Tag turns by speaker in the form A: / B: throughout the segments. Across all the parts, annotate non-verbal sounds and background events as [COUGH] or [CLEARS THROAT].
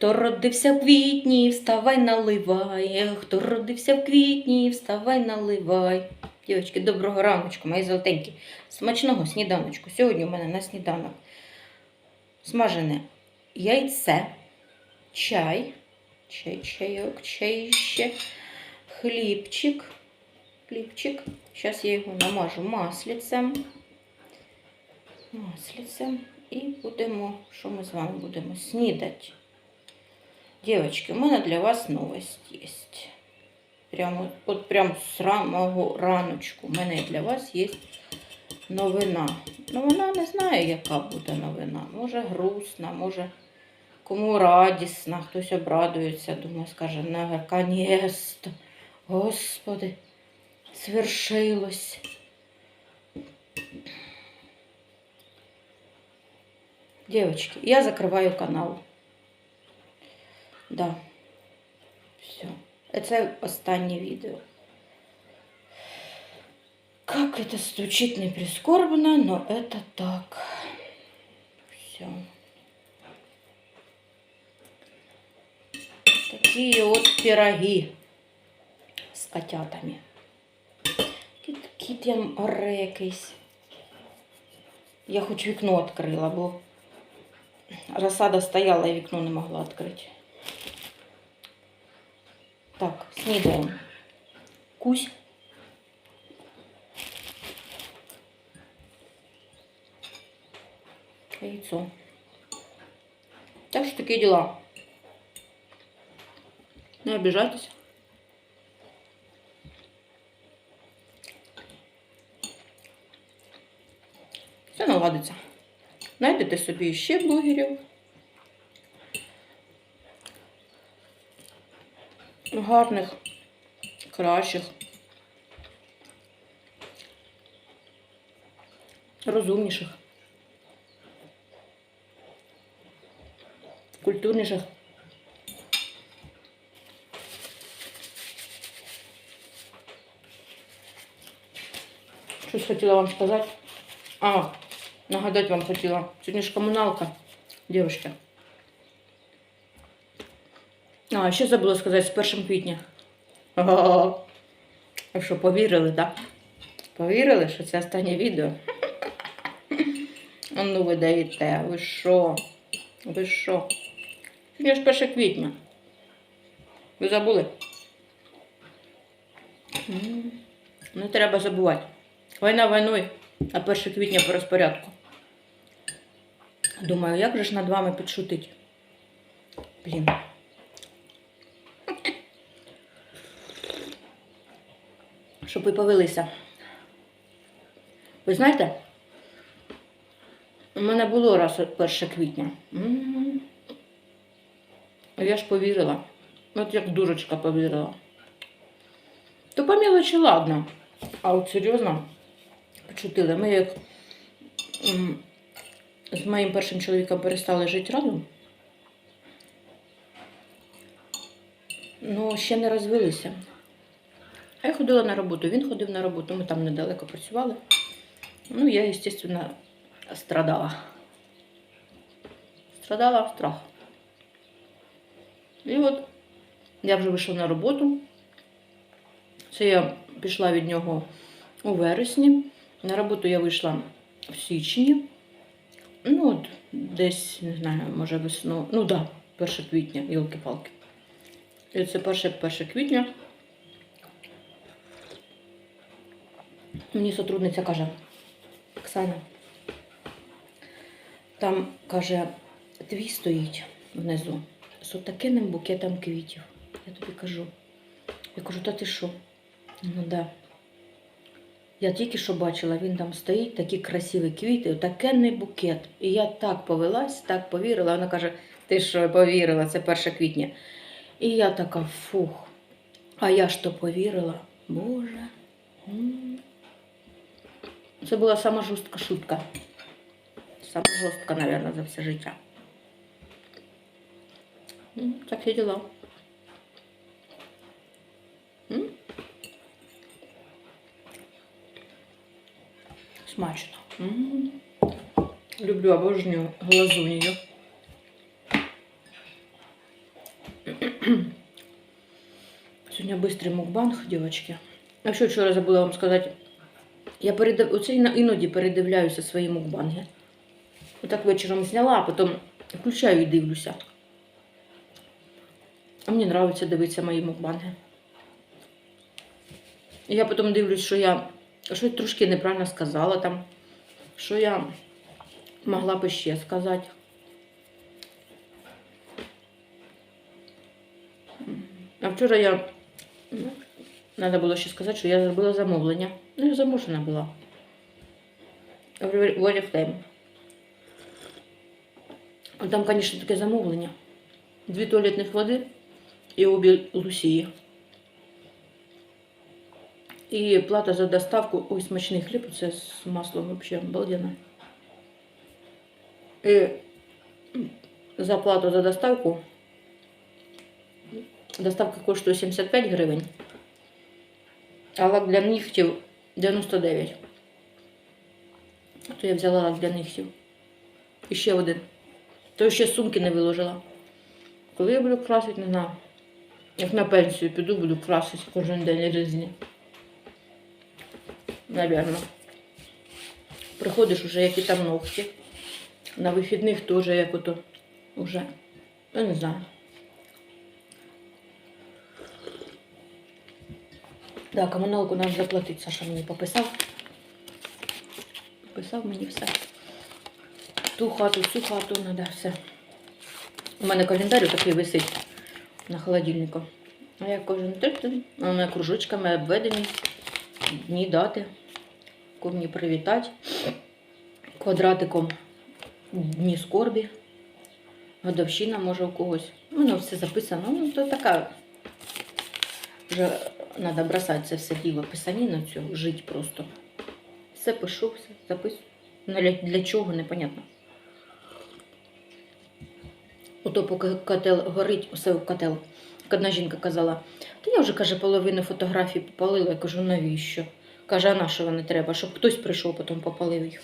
A: Хто родився в квітні, вставай, наливай. Хто родився в квітні, вставай, наливай. Дівчатки, доброго раночку, мої золотенькі. Смачного сніданочку. Сьогодні у мене на сніданок смажене яйце, чай, чай, чайок, чай ще, хлібчик, хлібчик. Зараз я його намажу маслицем. Маслицем. І будемо, що ми з вами будемо снідати. Девочки, у мене для вас новость є. Прямо, от прямо з самого раночку у мене для вас є новина. Ну, вона не знає, яка буде новина. Може грустна, може кому радісна, хтось обрадується, думаю, скаже, наконец-то, Господи, свершилось. Девочки, я закриваю канал. Да. Все. Це останнє відео. Как это звучит не прискорбно, но это так. Все. Такие вот пироги с котятами. Кіт, кіт я оре якийсь. Я хоч вікно відкрила, бо розсада стояла і вікно не могла відкрити. Так, снідаємо. Кусь. Яйцо. Так что такие дела. Не обижайтесь. Все наладиться. Знайдете собі ще блогерів. Гарних, кращих, розумніших, культурніших. Щось хотіла вам сказати. А, нагадати вам хотіла. Сьогодні ж комуналка, дівчатка. А, ще забула сказати з 1 квітня. Ого. А що, повірили, так? Повірили, що це останнє відео? А ну ви даєте, ви що? Ви що? Сьогодні ж 1 квітня. Ви забули? Не треба забувати. Війна війною, а 1 квітня по розпорядку. Думаю, як же ж над вами підшутить? Блін. Щоб ви повелися. Ви знаєте, у мене було раз 1 квітня. Я ж повірила. От як дурочка повірила. То по мелочі ладно. А от серйозно почутили. Ми як з моїм першим чоловіком перестали жити разом. Ну, ще не розвилися. А я ходила на роботу, він ходив на роботу, ми там недалеко працювали. Ну, я, звісно, страдала. Страдала в страх. І от я вже вийшла на роботу. Це я пішла від нього у вересні. На роботу я вийшла в січні. Ну, от десь, не знаю, може весну. Ну так, да, 1 квітня, йолки-палки. І це перше 1 квітня. Мені сотрудниця каже, Оксана, там, каже, твій стоїть внизу з отаким букетом квітів. Я тобі кажу. Я кажу, та ти що? Ну да. Я тільки що бачила, він там стоїть, такі красиві квіти, отакенний букет. І я так повелась, так повірила. Вона каже, ти що повірила, це 1 квітня. І я така, фух. А я ж то повірила. Боже. М. Це була сама жорстка шутка. Сама жорстка, мабуть, за все життя. М, Такі діла. М? Смачно. М. Люблю, обожнюю глазунью. Сьогодні быстрий мукбанг, дівчатки. А що вчора забула вам сказати? Я передив... Оце іноді передивляюся свої мукбанги. Отак вечором зняла, а потім включаю і дивлюся. А мені подобається дивитися мої мукбанги. Я потім дивлюсь, що я щось трошки неправильно сказала там, що я могла б ще сказати. А вчора я. ну, Треба було ще сказати, що я зробила замовлення. Ну, я замовлена була. В Oriflame. Там, звісно, таке замовлення. Дві туалетних води і обі Лусії. І плата за доставку. Ой, смачний хліб, це з маслом взагалі обалденно. І за плату за доставку. Доставка коштує 75 гривень. А лак для нігтів 99. То я взяла для нігтів. І ще один. То ще сумки не виложила. Коли я буду красити, не знаю. Як на пенсію піду, буду красити кожен день різні. Наверно. Приходиш уже, які там ногті. На вихідних теж як ото уже. Я не знаю. Да, комуналку нам заплатить, Саша мені пописав. Пописав мені все. Ту хату, цю хату, треба все. У мене календар такий висить на холодильнику. А я кожен тиждень, у мене кружочками обведені дні дати. Мені привітати. Квадратиком дні скорбі. Годовщина може у когось. Ну, все записано. Ну, то така. Вже треба бросати це все діло писаніну цю, жити просто. Все пишу, все записую. Ну, Для, для чого, непонятно. Ото поки котел горить, усе в котел. Одна жінка казала, та я вже, каже, половину фотографій попалила. Я кажу, навіщо? Каже, а на що вони треба? Щоб хтось прийшов, потім попалив їх.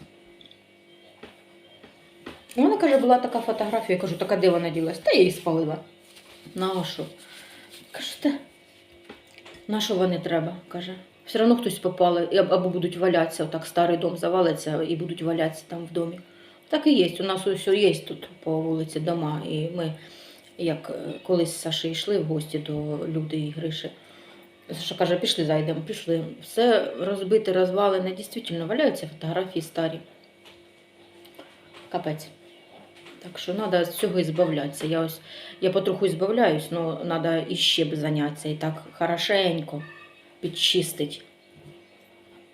A: Мене, каже, була така фотографія, я кажу, така де вона ділась? Та я її спалила. На що? Каже, та на що вони треба? каже. Все одно хтось попали, або будуть валятися, отак старий дом завалиться і будуть валятися там в домі. Так і є. У нас ось є тут по вулиці дома. І ми, як е, колись Саші йшли в гості до Люди і Гриші. Саша каже, пішли зайдемо, пішли. Все розбите, розвалене, дійсно валяються фотографії старі. Капець. Так що треба з цього і збавлятися. Я ось я потроху збавляюсь, але треба іще б зайнятися і так хорошенько підчистить.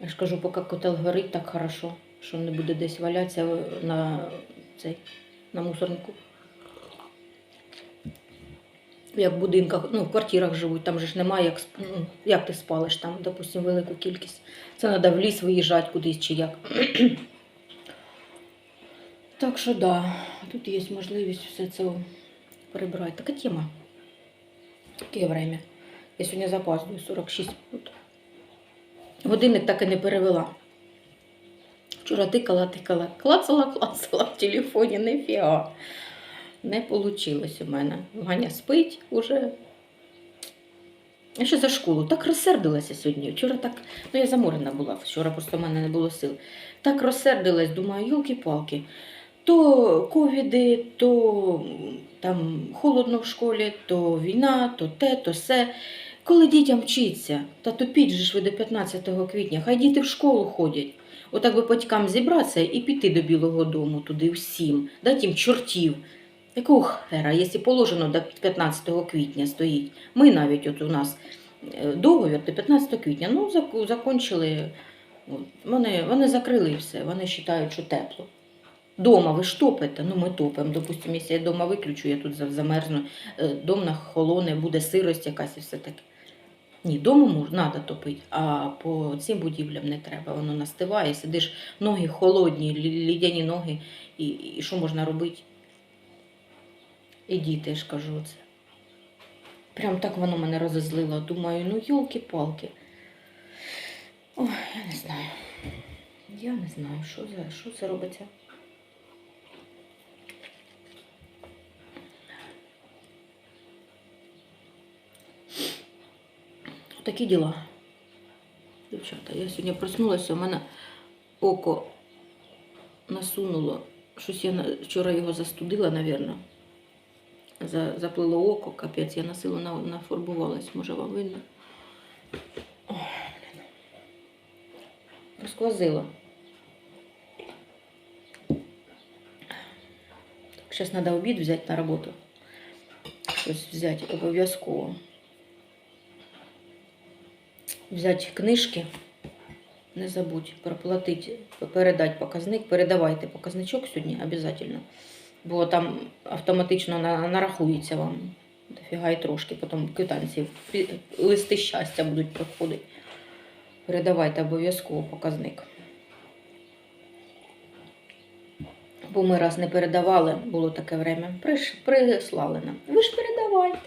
A: Я ж кажу, поки котел горить, так хорошо, що не буде десь валятися на, цей, на мусорнику. Як в будинках, ну, в квартирах живуть, там же ж немає, як, ну, як ти спалиш там, допустимо, велику кількість. Це треба в ліс виїжджати кудись чи як. Так що да, тут є можливість все це прибрати. Така тема. Таке время. Я сьогодні запаздую 46 минут. Годинник так і не перевела. Вчора тикала, тикала, клацала, клацала в телефоні, нефіга. Не вийшло у мене. Ганя спить уже. Я ще за школу. Так розсердилася сьогодні. Вчора так, ну я заморена була, вчора просто в мене не було сил. Так розсердилась, думаю, йолки-палки. То ковіди, то там холодно в школі, то війна, то те, то се. Коли дітям вчиться, та тупіть же ж ви до 15 квітня, хай діти в школу ходять. Отак би батькам зібратися і піти до Білого дому туди всім, дати їм чортів. Якого хера, якщо положено до 15 квітня стоїть. Ми навіть от у нас е, договір до 15 квітня, ну, закончили, вони, вони закрили все, вони вважають, що тепло. Дома ви ж топите, ну ми топимо. Допустимо, якщо я дома виключу, я тут замерзну, е, дом нахолоне, буде сирость якась і все таке. Ні, дому треба топити, а по цим будівлям не треба. Воно настиває, сидиш, ноги холодні, лідяні ноги, і, і що можна робити? І діти, я ж кажу це. Прям так воно мене розозлило. Думаю, ну йолки-палки. Ой, я не знаю. Я не знаю, що за що це робиться. Такі діла. Дівчата, я сьогодні проснулася, у мене око насунуло. Щось я вчора його застудила, напевно. За, заплило око, капець, я на силу на, нафарбувалась, може вам видно. Блін. Розквозила. Зараз треба обід взяти на роботу. Щось взяти обов'язково. Взяти книжки. Не забудь проплатити, передати показник. Передавайте показничок сьогодні обов'язково. Бо там автоматично на- нарахується вам. Дофіга і трошки. Потім квитанції, листи щастя будуть приходити. Передавайте обов'язково показник. Бо ми раз не передавали, було таке время. Прислали нам. Ви ж передавайте.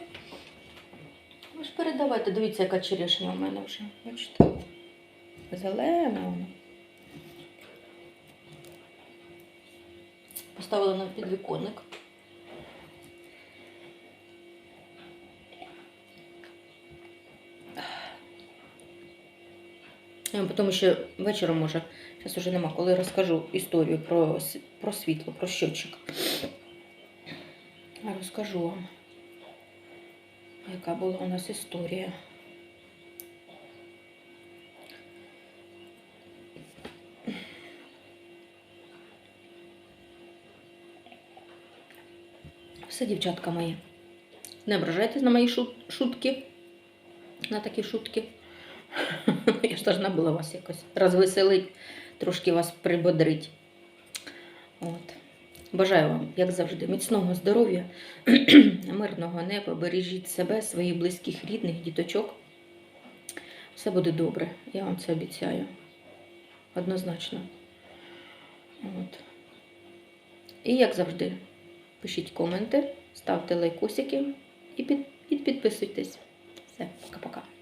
A: Передавайте. Дивіться, яка черешня у мене вже. Бачите? Зелена вона. Поставила на підвіконник. Потім ще вечором, може, зараз уже нема, коли розкажу історію про, про світло, про щотчик. Розкажу вам, яка була у нас історія. Все, дівчатка мої. Не ображайтесь на мої шутки. На такі шутки. [LAUGHS] Я ж должна була вас якось розвеселити, трошки вас прибодрити. От. Бажаю вам, як завжди, міцного здоров'я, [CLEARS THROAT] мирного неба, бережіть себе, своїх близьких, рідних, діточок. Все буде добре, я вам це обіцяю. Однозначно. От. І як завжди, пишіть коменти, ставте лайкосики і, під, і підписуйтесь. Все, пока-пока.